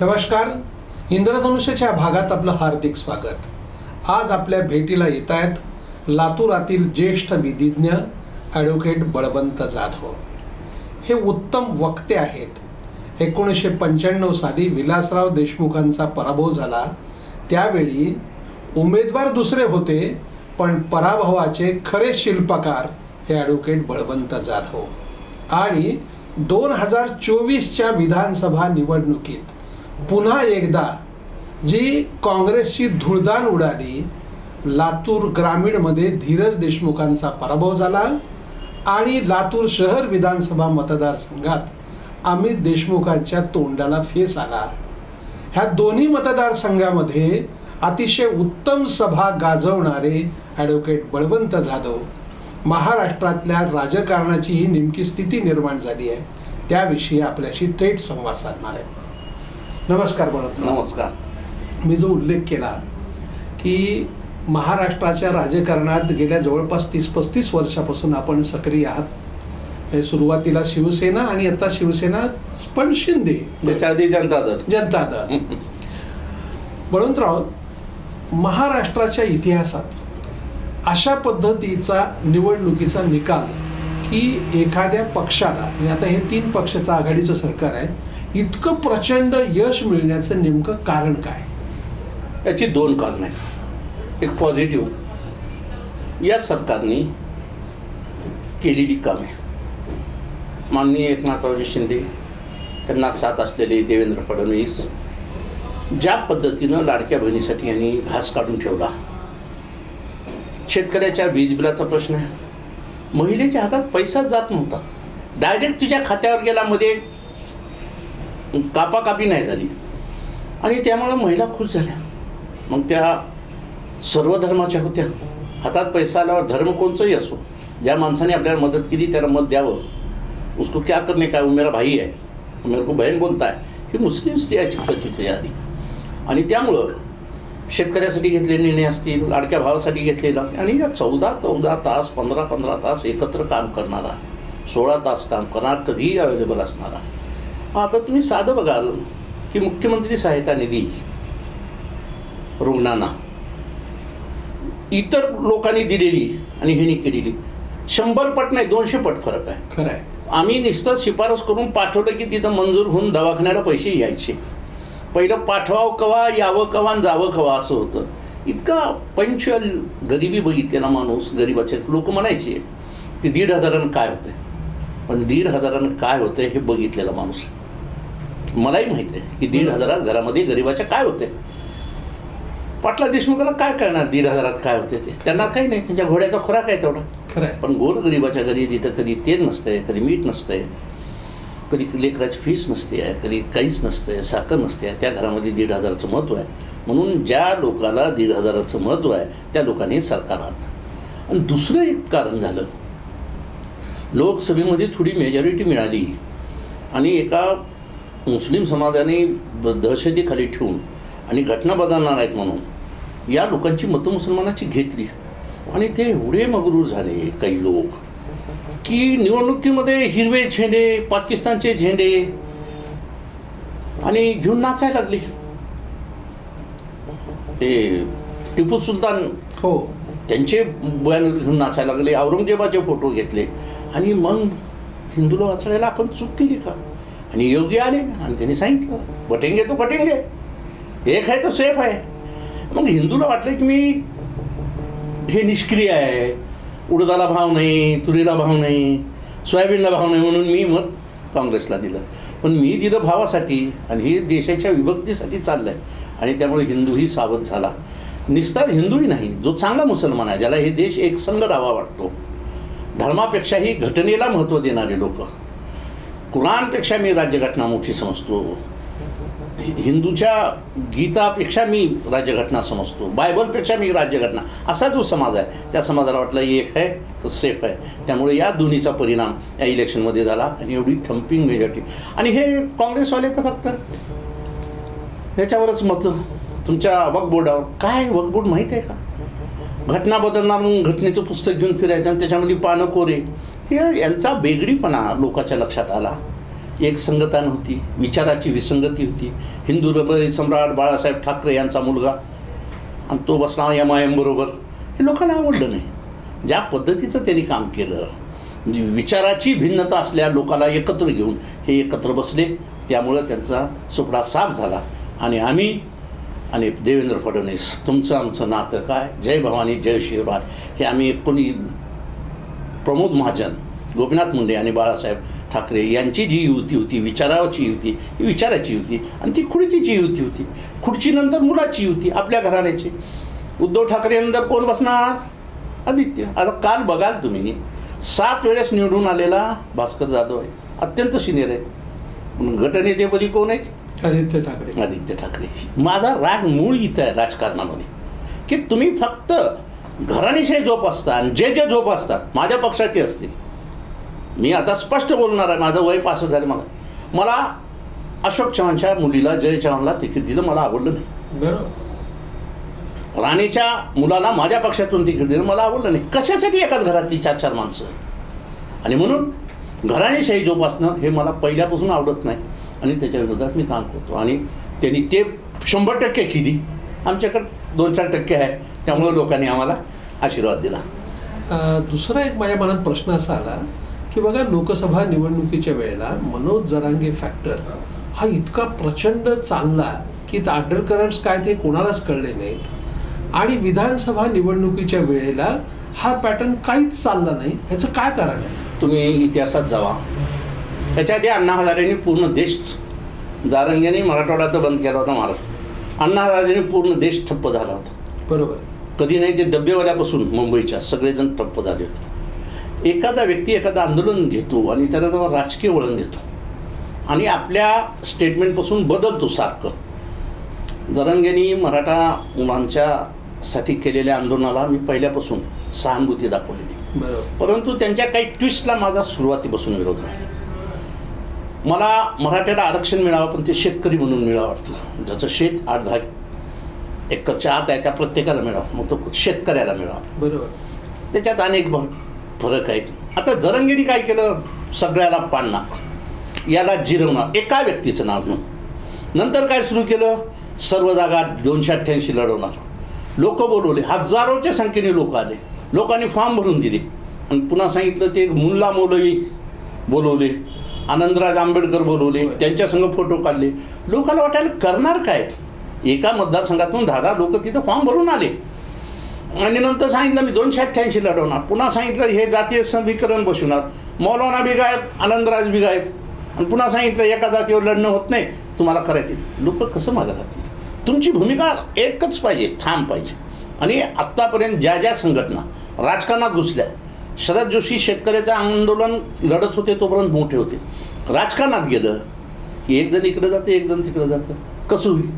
नमस्कार इंद्रधनुष्याच्या भागात आपलं हार्दिक स्वागत. आज आपल्या भेटीला येत आहेत लातूरातील ज्येष्ठ विधिज्ञ ॲडव्होकेट बळवंत जाधव. हे उत्तम वक्ते आहेत. एकोणीसशे पंच्याण्णव साली विलासराव देशमुखांचा पराभव झाला. त्यावेळी उमेदवार दुसरे होते पण पराभवाचे खरे शिल्पकार हे ॲडव्होकेट बळवंत जाधव. आणि दोन हजार चोवीसच्या विधानसभा निवडणुकीत पुन्हा एकदा जी काँग्रेसची धुळदाण उडाली लातूर ग्रामीणमध्ये धीरज देशमुखांचा पराभव झाला आणि लातूर शहर विधानसभा मतदारसंघात अमित देशमुखांच्या तोंडाला फेस आला. ह्या दोन्ही मतदारसंघामध्ये अतिशय उत्तम सभा गाजवणारे ॲडव्होकेट बळवंत जाधव महाराष्ट्रातल्या राजकारणाची ही नेमकी स्थिती निर्माण झाली आहे. त्याविषयी आपल्याशी थेट संवाद साधणार आहेत. नमस्कार बळवंत नमस्कार. मी जो उल्लेख केला की महाराष्ट्राच्या राजकारणात गेल्या जवळपास तीस पस्तीस वर्षापासून आपण सक्रिय आहात. म्हणजे सुरुवातीला शिवसेना आणि आता शिवसेना पण शिंदे. त्याच्या आधी जनता दल. जनता दल. बळवंतराव महाराष्ट्राच्या इतिहासात अशा पद्धतीचा निवडणुकीचा निकाल की एखाद्या पक्षाला म्हणजे आता हे तीन पक्षाचं आघाडीचं सरकार आहे इतकं प्रचंड यश मिळण्याचं नेमकं कारण काय? याची दोन कारणं आहेत. एक पॉझिटिव्ह या सरकारने केलेली कामे. माननीय एकनाथरावजी शिंदे त्यांना साथ असलेले देवेंद्र फडणवीस ज्या पद्धतीनं लाडक्या बहिणीसाठी यांनी घास काढून ठेवला. शेतकऱ्याच्या वीज बिलाचा प्रश्न आहे. महिलेच्या हातात पैसाच जात नव्हता. डायरेक्ट तिच्या खात्यावर गेला मध्ये कापाकापी नाही झाली. आणि त्यामुळं महिला खुश झाल्या. मग त्या सर्व धर्माच्या होत्या. हातात पैसा आल्यावर धर्म कोणचंही असो ज्या माणसाने आपल्याला मदत केली त्याला मत द्यावं. उसको क्या करणे काय मेरा भाई आहे मेरे को बहन बोलताय ही. मुस्लिम स्त्रियाची प्रतिक्रिया आली आणि त्यामुळं शेतकऱ्यासाठी घेतलेले निर्णय असतील लाडक्या भावासाठी घेतलेला आणि या चौदा चौदा तास पंधरा पंधरा तास एकत्र काम करणारा सोळा तास काम करणारा कधीही अवेलेबल असणारा आता तुम्ही साधं बघाल की मुख्यमंत्री सहायता निधी रुग्णांना. इतर लोकांनी दिलेली आणि ह्यांनी केलेली. शंभर पट नाही दोनशे पट फरक आहे. खरं आहे. आम्ही नुसतं शिफारस करून पाठवलं की तिथं मंजूर होऊन दवाखान्याला पैसे यायचे. पहिलं पाठवावं कवा यावं कवा आणि जावं कवा असं होतं. इतका पंचुअल गरिबी बघितलेला माणूस गरिबाचे लोक म्हणायचे की दीड हजारानं काय होते पण दीड हजारानं काय होतं हे बघितलेला माणूस मलाही माहीत आहे की दीड हजारात घरामध्ये गरिबाच्या काय होते? पाटला देशमुखाला काय करणार दीड हजारात काय होते ते? त्यांना काही नाही त्यांच्या घोड्याचा खुराक आहे तेवढा. खरं आहे. पण गोरगरिबाच्या घरी जिथं कधी तेल नसतंय कधी मीठ नसतंय कधी लेकराची फीस नसते आहे कधी काहीच नसतंय साखर नसते आहे त्या घरामध्ये दीड हजाराचं महत्त्व आहे. म्हणून ज्या लोकाला दीड हजाराचं महत्त्व आहे त्या लोकांनी सरकार आणलं. आणि दुसरं एक कारण झालं. लोकसभेमध्ये थोडी मेजॉरिटी मिळाली. आणि एका मुस्लिम समाजाने दहशतीखाली ठेवून आणि घटना बदलणार आहेत म्हणून या लोकांची मतं मुसलमानाची घेतली. आणि ते एवढे मगरूर झाले काही लोक की निवडणुकीमध्ये हिरवे झेंडे पाकिस्तानचे झेंडे आणि घेऊन नाचायला लागले. ते टिपू सुलतान हो. त्यांचे बयान घेऊन नाचायला लागले औरंगजेबाचे फोटो घेतले आणि मग हिंदूला वाचवायला आपण चूक केली का? आणि योगी आले आणि त्यांनी सांगितलं बटेंगे तो कटेंगे. एक आहे तो सेफ आहे. मग हिंदूला वाटलं की मी हे निष्क्रिय आहे. उडदाला भाव नाही तुरीला भाव नाही सोयाबीनला भाव नाही म्हणून मी मत काँग्रेसला दिलं. पण मी दिलं भावासाठी आणि हे देशाच्या विभक्तीसाठी चाललं आहे आणि त्यामुळे हिंदूही सावध झाला. निस्तार हिंदूही नाही जो चांगला मुसलमान आहे ज्याला हे देश एकसंग राहावा वाटतो. धर्मापेक्षाही घटनेला महत्त्व देणारे लोक. कुराणपेक्षा मी राज्यघटना मोठी समजतो हिंदूच्या गीतापेक्षा मी राज्यघटना समजतो. बायबलपेक्षा मी राज्यघटना. असा जो समाज आहे त्या समाजाला वाटलं एक आहे तो सेफ आहे. त्यामुळे या दोन्हीचा परिणाम या इलेक्शनमध्ये झाला आणि एवढी थम्पिंग मेजॉरिटी. आणि हे काँग्रेसवाले तर फक्त ह्याच्यावरच मतं. तुमच्या वकबोर्डावर काय वकबोर्ड माहीत आहे का? घटना बदलणार म्हणून घटनेचं पुस्तक घेऊन फिरायचं आणि त्याच्यामध्ये पानं कोरे. हे यांचा बेगडीपणा लोकांच्या लक्षात आला. एक संगता नव्हती विचाराची विसंगती होती. हिंदू हृदय सम्राट बाळासाहेब ठाकरे यांचा मुलगा. आणि तो बसला एम आय एमबरोबर हे लोकांना आवडलं नाही. ज्या पद्धतीचं त्यांनी काम केलं म्हणजे विचाराची भिन्नता असल्या लोकांना एकत्र घेऊन हे एकत्र बसले. त्यामुळं त्यांचा सुपडा साफ झाला. आणि आम्ही आणि देवेंद्र फडणवीस तुमचं आमचं नातं काय? जय भवानी जय शिवराज हे आम्ही कोणी प्रमोद महाजन गोपीनाथ मुंडे आणि बाळासाहेब ठाकरे यांची जी युती होती विचाराची युती ही विचाराची युती आणि ती खुर्चीची युती होती. खुर्चीनंतर मुलाची युती आपल्या घराण्याची. उद्धव ठाकरेनंतर कोण बसणार? आदित्य. आता काल बघाल तुम्ही सात वेळेस निवडून आलेला भास्कर जाधव आहे. अत्यंत सिनियर आहेत म्हणून गटनेतेपदी कोण आहेत? आदित्य ठाकरे. आदित्य ठाकरे. माझा राग मूळ इथं आहे राजकारणामध्ये की तुम्ही फक्त घराणीशाही जोपासता आणि जे जे जोपासतात माझ्या पक्षात ते असतील. मी आता स्पष्ट बोलणार आहे माझं वय पासष्ट झालं मला. मला अशोक चव्हाणच्या मुलीला जय चव्हाणला तिकीट दिलं मला आवडलं नाही. बरोबर. राणीच्या मुलाला माझ्या पक्षातून तिकीट दिलं मला आवडलं नाही. कशासाठी एकाच घरातली चार चार माणसं? आणि म्हणून घराणीशाही जोपासणं हे मला पहिल्यापासून आवडत नाही. आणि त्याच्या विरोधात मी काम करतो. आणि त्यांनी ते शंभर टक्के केली. आमच्याकडे दोन चार टक्के आहे. त्यामुळे लोकांनी आम्हाला आशीर्वाद दिला. दुसरा एक माझ्या मनात प्रश्न असा आला की बघा लोकसभा निवडणुकीच्या वेळेला मनोज जरांगे फॅक्टर हा इतका प्रचंड चालला की अंडर करंट्स काय ते कोणालाच कळले नाहीत. आणि विधानसभा निवडणुकीच्या वेळेला हा पॅटर्न काहीच चालला नाही ह्याचं काय कारण आहे? तुम्ही इतिहासात जावा. त्याच्या आधी अण्णा हजारेंनी पूर्ण देश जारंग्याने मराठवाडा तर बंद केला होता महाराष्ट्र. अण्णा हजारेंनी पूर्ण देश ठप्प झाला होता. बरोबर. कधी नाही ते डब्बेवाल्यापासून मुंबईच्या सगळेजण ठप्प झाले होते. एखादा व्यक्ती एखादं आंदोलन घेतो आणि त्याला तेव्हा राजकीय वळण देतो. आणि आपल्या स्टेटमेंटपासून बदलतो सारखं. जरंगेनी मराठा मुलांच्यासाठी केलेल्या आंदोलनाला मी पहिल्यापासून सहानुभूती दाखवलेली. बरोबर. परंतु त्यांच्या काही ट्विस्टला माझा सुरुवातीपासून विरोध राहिला. मला मराठ्याला आरक्षण मिळावं पण ते शेतकरी म्हणून मिळावं वाटतं. ज्याचं शेत आठ दहा एकरच्या आत आहे त्या प्रत्येकाला मिळावं. मग तो शेतकऱ्याला मिळावा. बरोबर. त्याच्यात अनेक फरक आहेत. आता जरंगेनी काय केलं? सगळ्याला पाडणार याला जिरवणार एका व्यक्तीचं नाव घेऊन. नंतर काय सुरू केलं? सर्व जागा दोनशे अठ्ठ्याऐंशी लढवणार. लोक बोलवले. हजारोच्या संख्येने लोक आले. लोकांनी फॉर्म भरून दिले. आणि पुन्हा सांगितलं ते मुल्ला मौलवी बोलवले. आनंदराज आंबेडकर बोलवले. होय. त्यांच्या संग फोटो काढले. लोकांना वाटायला करणार काय? एका मतदारसंघातून दहा दहा लोक तिथं फॉर्म भरून आले. आणि नंतर सांगितलं मी दोनशे अठ्ठ्याऐंशी लढवणार. पुन्हा सांगितलं हे जातीय समीकरण बसवणार. मौलाना बी गायब आनंदराज बी गायब. आणि पुन्हा सांगितलं एका जातीवर लढणं होत नाही. तुम्हाला करायचे लोक कसं मागं राहतील तुमची भूमिका एकच पाहिजे ठाम पाहिजे. आणि आत्तापर्यंत ज्या ज्या संघटना राजकारणात घुसल्या शरद जोशी शेतकऱ्याचं आंदोलन लढत होते तोपर्यंत मोठे होते. राजकारणात गेलं की एक जण इकडं जातं एक जण तिकडं जातं. कसं होईल?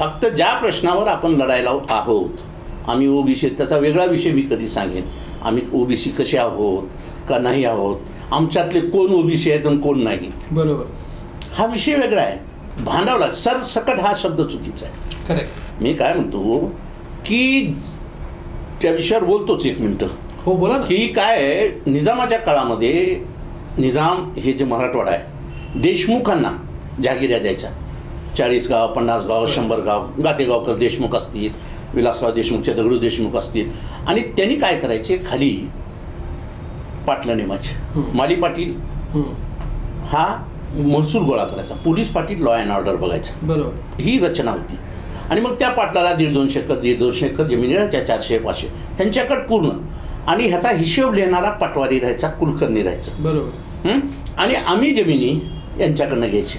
फक्त ज्या प्रश्नावर आपण लढायला आहोत आम्ही ओबीसी त्याचा वेगळा विषय मी कधी सांगेन. आम्ही ओबीसी कसे आहोत का नाही आहोत आमच्यातले कोण ओबीसी आहेत आणि कोण नाही. बरोबर. हा विषय वेगळा आहे. भांडावला सरसकट हा शब्द चुकीचा आहे. करेक्ट. मी काय म्हणतो की त्या विषयावर बोलतोच एक मिनटं. हो बोला की काय आहे, निजामाच्या काळामध्ये निजाम हे जे मराठवाडा आहे देशमुखांना जहागिऱ्या द्यायच्या चाळीस गाव पन्नास गाव शंभर गाव गातेगावकर देशमुख असतील विलासराव देशमुखचे दगडू देशमुख असतील. आणि त्यांनी काय करायचे? खाली पाटलं नेमाचे. माली पाटील. हं, महसूल गोळा करायचा. Police Patil law and order बघायचा. बरोबर. ही रचना होती. आणि मग त्या पाटलाला दीड दोनशे एकर दीड दोनशे एकर जमिनी राहायच्या चारशे पाचशे. ह्यांच्याकडे पूर्ण. आणि ह्याचा हिशोब लिहिणारा पटवारी राहायचा कुलकर्णी राहायचं. बरोबर? आणि आम्ही जमिनी यांच्याकडनं घ्यायची?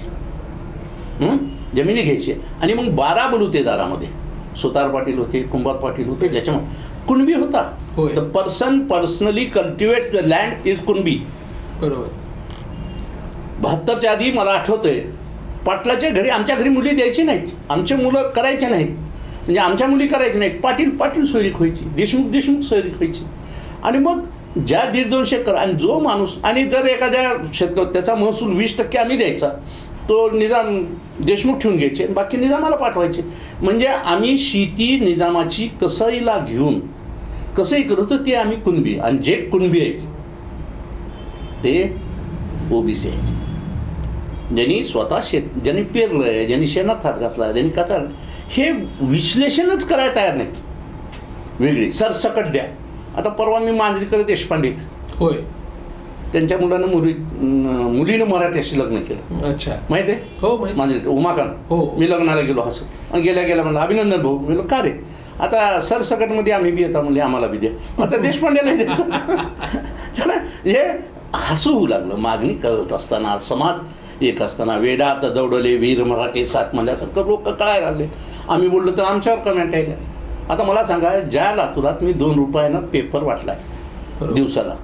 जमिनी घ्यायची. आणि मग बारा बलुतेदारामध्ये सुतार पाटील होते कुंभार पाटील होते ज्याच्यामुळे. कुणबी होता. The person personally cultivates the land is Kunbi. बरोबर. बहात्तरच्या आधी मला आठवतंय पाटलाच्या घरी आमच्या घरी मुली द्यायची नाहीत. आमचे मुलं करायचे नाहीत. म्हणजे आमच्या मुली करायच्या नाहीत. पाटील पाटील सोयरीक व्हायची. देशमुख देशमुख सोयरीक व्हायची. आणि मग ज्या दीड दोनशे एकर आणि जो माणूस आणि जर एखाद्या शेतकरी त्याचा महसूल वीस टक्के आम्ही द्यायचा. तो निजाम देशमुख ठेवून घ्यायचे आणि बाकी निजामाला पाठवायचे. म्हणजे आम्ही शेती निजामाची कसईला घेऊन कसंही करत होतो ते आम्ही कुणबी. आणि जे कुणबी आहेत ते ओबीसी आहेत. ज्यांनी स्वतः शेत ज्यांनी पेरलं आहे ज्यांनी शेणात हात घातला ज्यांनी कचार हे विश्लेषणच करायला तयार नाहीत. वेगळी सरसकट द्या. आता परवा मी मांजरीकडे देशपांडे होय. त्यांच्या मुलानं मुली मुलीनं मराठ्याशी लग्न केलं. अच्छा. माहिती आहे? हो माहिती मांजरी उमाकांत. हो. मी लग्नाला गेलो असं आणि गेल्या गेल्या म्हणलं अभिनंदन भाऊ. म्हणलं का रे? आता सरसकटमध्ये आम्ही बी येतात म्हणजे आम्हाला बी द्या. आता देशपांड्याला द्यायचं. हे हसू लागलं. मागणी करत असताना समाज एक असताना वेडात दौडले वीर मराठी सात म्हणल्यासारखं लोक कळायला लागले आम्ही बोललो तर आमच्यावर कमेंट आहे आता मला सांगा ज्या लातूरात मी दोन रुपयानं पेपर वाटलाय. दिवसाला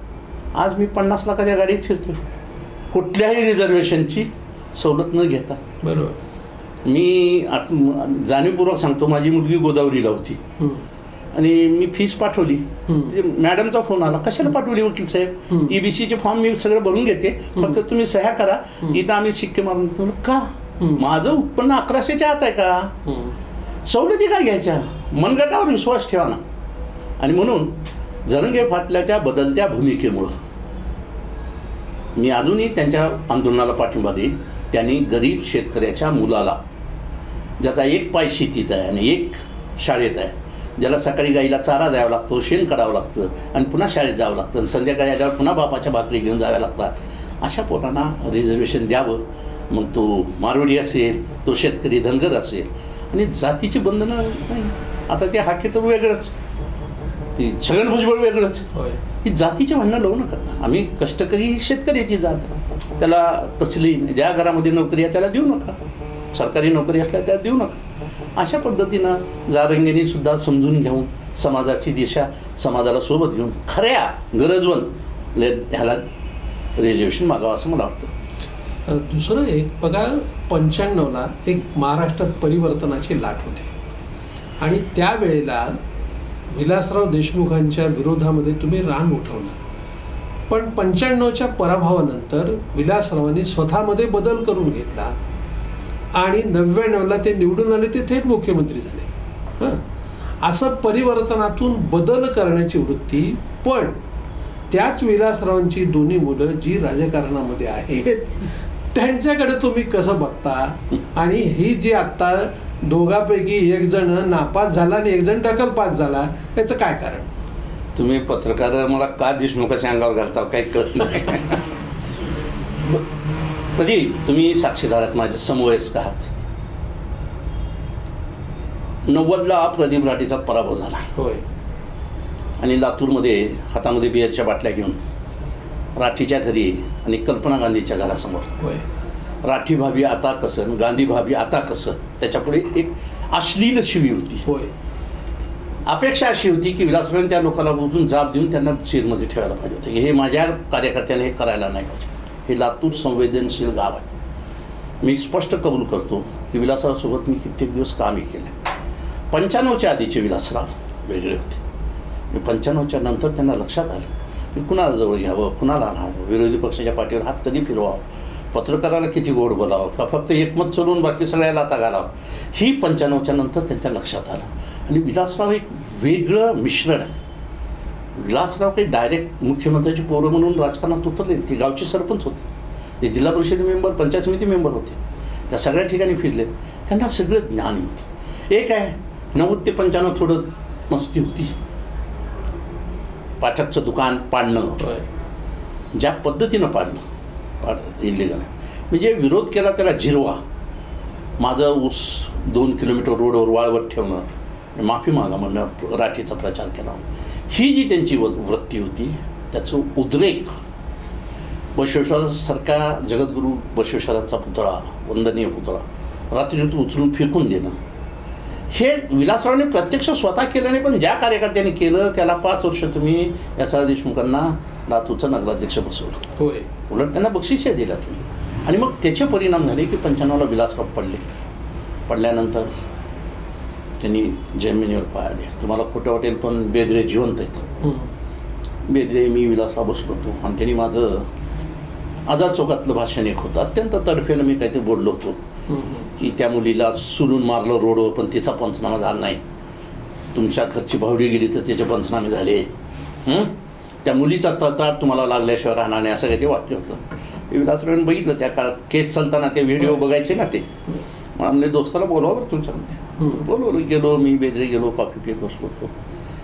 आज मी पन्नास लाखाच्या गाडीत फिरतो कुठल्याही रिझर्वेशनची सवलत न घेता. बरोबर. मी जाणीवपूर्वक सांगतो माझी मुलगी गोदावरीला होती. आणि मी फीस पाठवली. मॅडमचा फोन आला. कशाला पाठवली वकील साहेब. ईबीसीचे फॉर्म मी सगळं भरून घेते. फक्त तुम्ही सह्या करा. इथं आम्ही शिक्के मारून का. माझं उत्पन्न अकराशेच्या आत आहे का. सवलती काय घ्यायच्या? मनगटावर विश्वास ठेवा ना. आणि म्हणून जरंगे फाटल्याच्या बदलत्या भूमिकेमुळं. मी अजूनही त्यांच्या आंदोलनाला पाठिंबा देईन. त्यांनी गरीब शेतकऱ्याच्या मुलाला ज्याचा एक पाय शेतीत आहे आणि एक शाळेत आहे ज्याला सकाळी गाईला चारा द्यावा लागतो शेण काढावं लागतं आणि पुन्हा शाळेत जावं लागतं आणि संध्याकाळी आल्यावर पुन्हा बापाच्या भाकरी घेऊन जाव्या लागतात. अशा पोटांना रिझर्वेशन द्यावं. मग तो मारवाडी असेल तो शेतकरी धनगर असेल आणि जातीची बंधनं नाही. आता ते हाके तर वेगळंच. ती छगन भुजबळ वेगळंच. होय. ही जातीचे भांडणं लावू नका. आम्ही कष्टकरी ही शेतकऱ्याची जात. त्याला तसली ज्या घरामध्ये नोकरी आहे त्याला देऊ नका. सरकारी नोकरी असल्या त्याला देऊ नका. अशा पद्धतीनं जारंगीने सुद्धा समजून घेऊन समाजाची दिशा समाजाला सोबत घेऊन खऱ्या गरजवंत ह्याला रिझर्वेशन मागावं असं मला वाटतं. दुसरं एक बघा पंच्याण्णवला एक महाराष्ट्रात परिवर्तनाची लाट होते. आणि त्यावेळेला विलासराव देशमुखांच्या विरोधामध्ये तुम्ही रान उठवलं. पण पंच्याण्णवच्या पराभवानंतर विलासरावांनी स्वतःमध्ये बदल करून घेतला आणि नव्याण्णवला ते निवडून आले ते थेट मुख्यमंत्री झाले. हां. असं परिवर्तनातून बदल करण्याची वृत्ती पण त्याच विलासरावांची दोन्ही मुलं जी राजकारणामध्ये आहेत त्यांच्याकडे तुम्ही कसं बघता? आणि ही जी आत्ता दोघापैकी एक जण नापास झाला आणि एक जण टकल पास झाला याचं काय कारण? तुम्ही पत्रकार मला का देशमुखाच्या अंगावर घालता काही कळत नाही. कधी तुम्ही साक्षीदार आहात माझ्या समवयस्क आहात. नव्वदला प्रदीप राठीचा पराभव झाला. होय. आणि लातूरमध्ये हातामध्ये बिअरच्या बाटल्या घेऊन राठीच्या घरी आणि कल्पना गांधीच्या घरासमोर. होय. राठी भाभी आता कसं? गांधी भाभी आता कसं? त्याच्यापुढे एक अश्लील शिवी होती. होय. अपेक्षा अशी होती की विलासरावांनी त्या लोकांना बोलून जाब देऊन त्यांना जेलमध्ये ठेवायला पाहिजे होतं. हे माझ्या कार्यकर्त्याने हे करायला नाही पाहिजे. हे लातूर संवेदनशील गाव आहे. मी स्पष्ट कबूल करतो की विलासरावसोबत मी कित्येक दिवस कामही केले. पंच्याण्णवच्या आधीचे विलासराव वेगळे होते. मी पंच्याण्णवच्या नंतर त्यांना लक्षात आलं. की कुणाला जवळ घ्यावं कुणाला राहावं विरोधी पक्षाच्या पाठीवर हात कधी फिरवावं? पत्रकाराला किती गोड बोलावं का फक्त एकमत चलवून बाकी सगळ्याला आता घालावं? ही पंच्याण्णवच्या नंतर त्यांच्या लक्षात आलं. आणि विलासराव एक वेगळं मिश्रण आहे. विलासराव काही डायरेक्ट मुख्यमंत्र्याची पोरं म्हणून राजकारणात उतरले. ते गावचे सरपंच होते. ते जिल्हा परिषद मेंबर पंचायत समिती मेंबर होते. त्या सगळ्या ठिकाणी फिरले. त्यांना सगळं ज्ञान होतं. एक आहे नव्वद ते पंच्याण्णव थोडं मस्ती होती. पाठकचं दुकान पाडणं. ज्या पद्धतीनं पाडलं पाड इलिगल म्हणजे विरोध केला त्याला जिरवा. माझं ऊस दोन किलोमीटर रोडवर वाळवत ठेवणं माफी मागा म्हणणं राठीचा प्रचार केला. ही जी त्यांची व- वृत्ती होती त्याचं उद्रेक बसवेश्वरासारखा जगद्गुरू बसवेश्वरांचा पुतळा वंदनीय पुतळा रात्रीतून उचलून फेकून देणं. हे विलासरावने प्रत्यक्ष स्वतः केलं नाही पण ज्या कार्यकर्त्यांनी केलं त्याला पाच वर्ष तुम्ही याचा देशमुखांना लातूरचं नगराध्यक्ष बसवलं. होय. उलट त्यांना बक्षिसही दिला तुम्ही. आणि मग त्याचे परिणाम झाले की पंच्याण्णवला विलासराव पडले. पडल्यानंतर त्यांनी जमिनीवर पाहिले तुम्हाला खोटं वाटेल पण बेदरे जिवंत आहेत. बेदरे मी विलासराव बसलो होतो आणि त्यांनी माझं आझाद चौकातलं भाषण एक होतं. अत्यंत तडफेनं मी काहीतरी बोललो होतो. की त्या मुलीला सुलून मारलं रोडवर पण तिचा पंचनामा झाला नाही. तुमच्या घरची भावडी गेली तर त्याचे पंचनामे झाले? त्या मुलीचा तळताट तुम्हाला लागल्याशिवाय राहणार नाही असं काही ते वाक्य होतं. विलासरावांनी बघितलं त्या काळात केस चालताना ते व्हिडिओ बघायचे ना ते. आमले दोस्ताला बोलवा बरं तुमच्यामध्ये हम्म. बोलवलं गेलो मी बेदरे गेलो कॉफी पित बसलो होतो.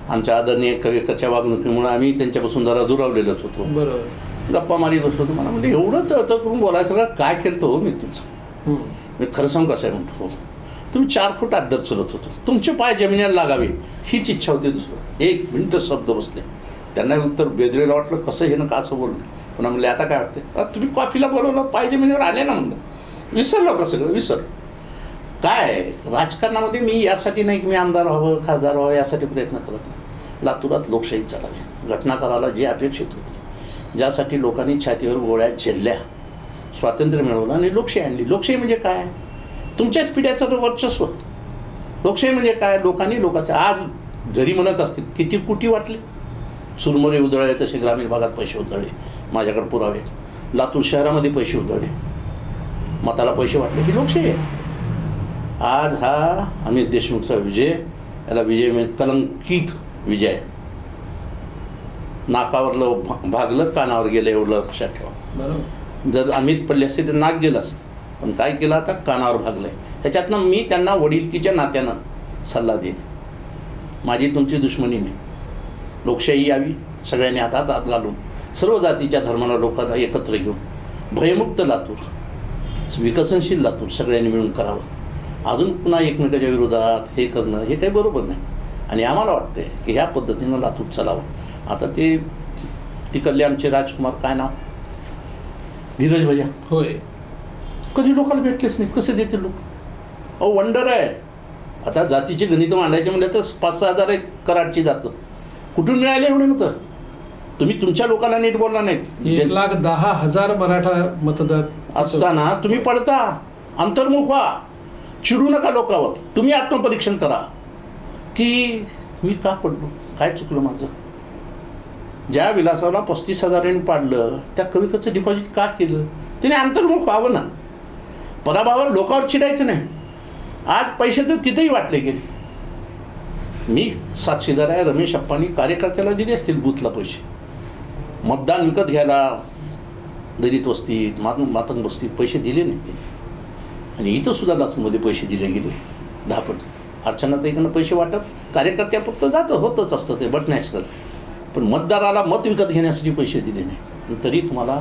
आमच्या आदरणीय कवेकरच्या वागणुकीमुळे आम्ही त्यांच्यापासून जरा दुरावलेलोच होतो. बरोबर. गप्पा मारी बसलो होतो. मला म्हणजे एवढं तर करून बोलायचं काय केलं हो मी तुमचं. मी खरं सांग कसं आहे म्हणतो हो. तुम्ही चार फूट अद्दर चलत होतो तुमचे पाय जमिनीला लागावे हीच इच्छा होती दुसरं. एक मिनिट शब्द बसले. त्यांना उत्तर बेदरेला वाटलं कसं हे ना का असं बोललं पण म्हणलं आता काय वाटते तुम्ही कॉफीला बोलवलं पाहिजे म्हणजे आले ना म्हणलं. विसरलो का सगळं? विसर. काय? राजकारणामध्ये मी यासाठी नाही की मी आमदार व्हावं खासदार व्हावं यासाठी प्रयत्न करत नाही. लातूरात लोकशाही चालावी घटनाकाराला जे अपेक्षित होती ज्यासाठी लोकांनी छातीवर गोळ्या झेलल्या स्वातंत्र्य मिळवलं आणि लोकशाही आणली. लोकशाही म्हणजे काय? तुमच्याच पिढ्याचं तर वर्चस्व. लोकशाही म्हणजे काय? लोकांनी लोकांचं आज जरी म्हणत असतील किती कुटी वाटले? चुरमुरे उधळले तसे ग्रामीण भागात पैसे उधळले. माझ्याकडे पुरावे. लातूर शहरामध्ये पैसे उधळले. मताला पैसे वाटले ही लोकशाही आहे. आज हा अमित देशमुखचा विजय याला विजय म्हणजे कलंकित विजय. आहे. नाकावरलं भागलं कानावर गेलं एवढं लक्षात ठेवा. बरोबर. जर अमित पडले असते तर नाक गेलं असतं. पण काय केलं आता? कानावर भागलंय. ह्याच्यातनं मी त्यांना वडीलकीच्या नात्यानं सल्ला देईन. माझी तुमची दुश्मनी नाही लोकशाही यावी सगळ्यांनी हातात हात घालून. सर्व जातीच्या धर्माला लोकांना एकत्र घेऊन भयमुक्त लातूर विकसनशील लातूर सगळ्यांनी मिळून करावं. अजून पुन्हा एकमेकाच्या विरोधात हे करणं हे काही बरोबर नाही. आणि आम्हाला वाटतंय की ह्या पद्धतीनं लातूर चालावं. आता ते तिकडले आमचे राजकुमार काय नाव? धीरज भैया. होय. कधी लोकांना भेटलेच नाहीत कसे देतील लोक? अहो वंडर आहे. आता जातीची गणित मांडायचे म्हणजे तर पाच सहा हजार आहेत कराडची जातं. कुठून मिळाले एवढे मतं? तुम्ही तुमच्या लोकांना नीट बोलला नाहीत. एक लाख दहा हजार मराठा मतदार असताना तुम्ही पडता अंतर्मुख व्हा. चिडू नका लोकांवर. तुम्ही आत्मपरीक्षण करा. की मी का पडलो? काय चुकलं माझं? ज्या विलासाला पस्तीस हजारांनी पाडलं त्या कविकचं डिपॉझिट का केलं? तिने अंतर्मुख व्हावं ना. पराभावावर लोकांवर चिडायचं नाही. आज पैसे तर तिथेही वाटले गेले. मी साक्षीदार आहे रमेश अप्पांनी कार्यकर्त्याला दिले असतील बूथला पैसे. मतदान विकत घ्यायला दलित वस्तीत मात मातंग वस्तीत पैसे दिले नाही ते आणि इथं सुद्धा लातूरमध्ये पैसे दिले गेले. दहा पट. अर्चनाताईकडनं पैसे वाटप. कार्यकर्त्यापुरतं जातं होतच असतं ते बट नॅचरल पण मतदाराला मत विकत घेण्यासाठी पैसे दिले नाही. तरी तुम्हाला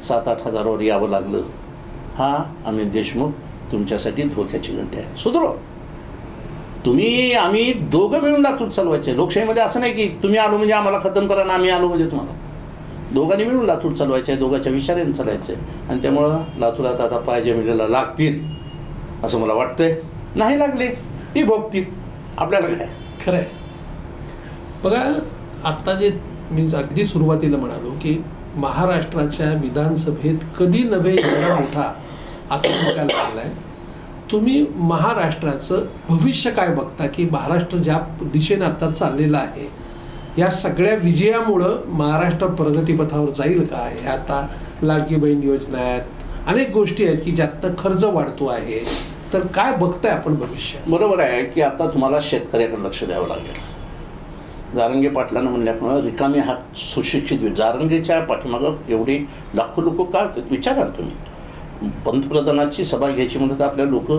सात आठ हजारावर यावं लागलं. हा अमित देशमुख तुमच्यासाठी धोक्याची घंटे आहे. सुधरव तुम्ही आम्ही दोघं मिळून लातूर चालवायचे. लोकशाहीमध्ये असं नाही की तुम्ही आलो म्हणजे आम्हाला खतम करा आणि आम्ही आलो म्हणजे तुम्हाला. दोघांनी मिळून लातूर चालवायचे आहे दोघांच्या विचाराने चालायचं. आहे आणि त्यामुळं लातूरात आता पाय जमिनीला लागतील असं मला वाटतंय. नाही लागले ती भोगतील. आपल्याला काय? खरं आहे बघा आत्ता जे मी अगदी सुरुवातीला म्हणालो की महाराष्ट्राच्या विधानसभेत कधी नव्हे एवढा मोठा असा निकाल आहे तुम्ही महाराष्ट्राचं भविष्य काय बघता की महाराष्ट्र ज्या दिशेने आता चाललेलं आहे या सगळ्या विजयामुळं महाराष्ट्र प्रगतीपथावर जाईल का? हे आता लाडकी बहीण योजना आहेत अनेक गोष्टी आहेत की ज्यात खर्च वाढतो आहे. तर काय बघताय आपण भविष्य बरोबर आहे की आता तुम्हाला शेतकऱ्याकडे लक्ष द्यावं लागेल. जारंगे पाटलांना म्हणल्याप्रमाणे रिकामे हात सुशिक्षित जारंगेच्या पाठीमागं एवढी लाखो लोक का? विचारा तुम्ही. पंतप्रधानाची सभा घ्यायची म्हणतात आपल्या लोक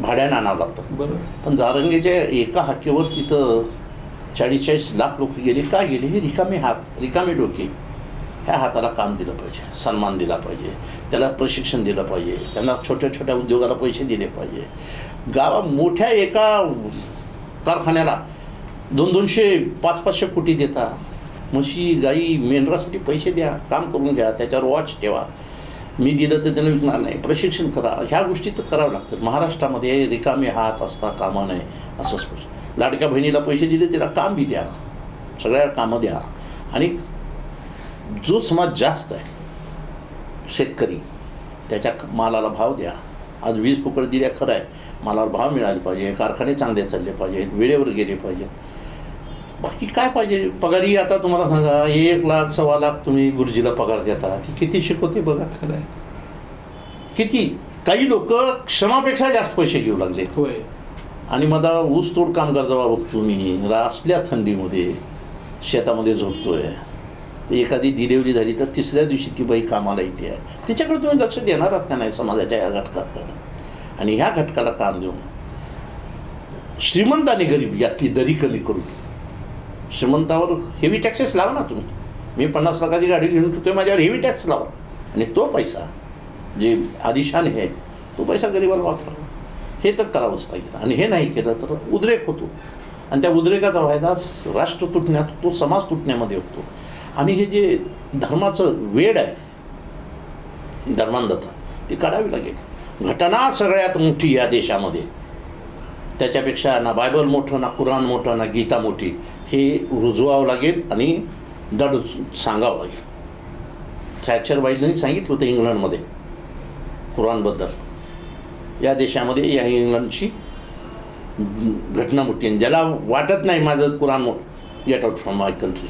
भाड्यानं आणावं लागतं. बरोबर पण जारंगेच्या एका हाकेवर तिथं चाळीस चाळीस लाख लोक गेले. का गेले? हे रिकामे हात रिकामे डोके. ह्या हाताला काम दिलं पाहिजे सन्मान दिला पाहिजे त्याला प्रशिक्षण दिलं पाहिजे त्यांना छोट्या छोट्या उद्योगाला पैसे दिले पाहिजे. गावा मोठ्या एका कारखान्याला दोन दोनशे पाच पाचशे कोटी देता. म्हशी गाई मेंढरासाठी पैसे द्या काम करून घ्या त्याच्यावर वॉच ठेवा. मी दिलं तर त्यांना विकणार नाही. प्रशिक्षण करा. ह्या गोष्टी तर कराव्या लागतात. महाराष्ट्रामध्ये रिकामे हात असता कामा नये असं स्पष्ट. लाडक्या बहिणीला पैसे दिले तिला काम बी द्या. सगळ्या कामं द्या. आणि जो समाज जास्त आहे शेतकरी त्याच्या मालाला भाव द्या. आज वीज फुकट दिल्या खरं आहे. मालाला भाव मिळाले पाहिजे. कारखाने चांगले चालले पाहिजेत. वेळेवर गेले पाहिजेत. बाकी काय पाहिजे? पगारी आता तुम्हाला सांगा एक लाख सव्वा लाख तुम्ही गुरुजीला पगार देता. ती किती शिकवते बघा खरं आहे. किती? काही लोक श्रमापेक्षा जास्त पैसे घेऊ लागले. होय. आणि मला ऊसतोड कामगार जेव्हा बघतो मी असल्या थंडीमध्ये शेतामध्ये झोपतोय. तर एखादी डिलेवरी झाली तर तिसऱ्या दिवशी ती बाई कामाला येते. आहे तिच्याकडे तुम्ही लक्ष देणार आहात का नाही समाजाच्या या घटकाकडे? आणि ह्या घटकाला काम देऊन श्रीमंत आणि गरीब यातली दरी कमी करून श्रीमंतावर हेवी टॅक्सेस लावा ना तुम्ही. मी पन्नास लाखाची गाडी घेऊन ठेवतो माझ्यावर हेवी टॅक्स लावा. आणि तो पैसा जे आदिशान आहे तो पैसा गरिबाला वापरा. हे तर करावंच पाहिजे. आणि हे नाही केलं तर उद्रेक होतो. आणि त्या उद्रेकाचा फायदा राष्ट्र तुटण्यात होतो समाज तुटण्यामध्ये होतो. आणि हे जे धर्माचं वेड आहे धर्मांधता ती काढावी लागेल. घटना सगळ्यात मोठी या देशामध्ये. त्याच्यापेक्षा ना बायबल मोठं ना कुराण मोठं ना गीता मोठी. हे रुजवावं लागेल आणि दड सांगावं लागेल. थॅचरबाईंनी सांगितलं होतं इंग्लंडमध्ये कुराणबद्दल. या देशामध्ये या इंग्लंडची घटना मोठी आणि ज्याला वाटत नाही माझं Quran get out from my country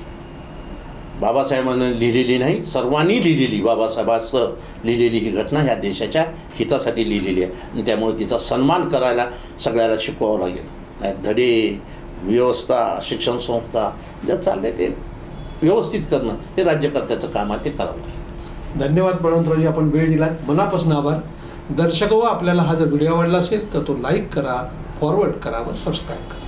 बाबासाहेबांनी लिहिलेली नाही सर्वांनी लिहिलेली. बाबासाहेबांसह लिहिलेली ही घटना ह्या देशाच्या हितासाठी लिहिलेली आहे. आणि त्यामुळे तिचा सन्मान करायला सगळ्याला शिकवावं लागेल. धडे व्यवस्था शिक्षण संस्था ज्या चालल्या ते व्यवस्थित करणं हे राज्यकर्त्याचं काम आहे ते करावं लागेल. धन्यवाद बळवंतरावजी आपण वेळ दिलात. मनापासून आभार. दर्शक हो आपल्याला हा जर व्हिडिओ आवडला असेल तर तो लाईक करा फॉरवर्ड करा व सबस्क्राईब करा.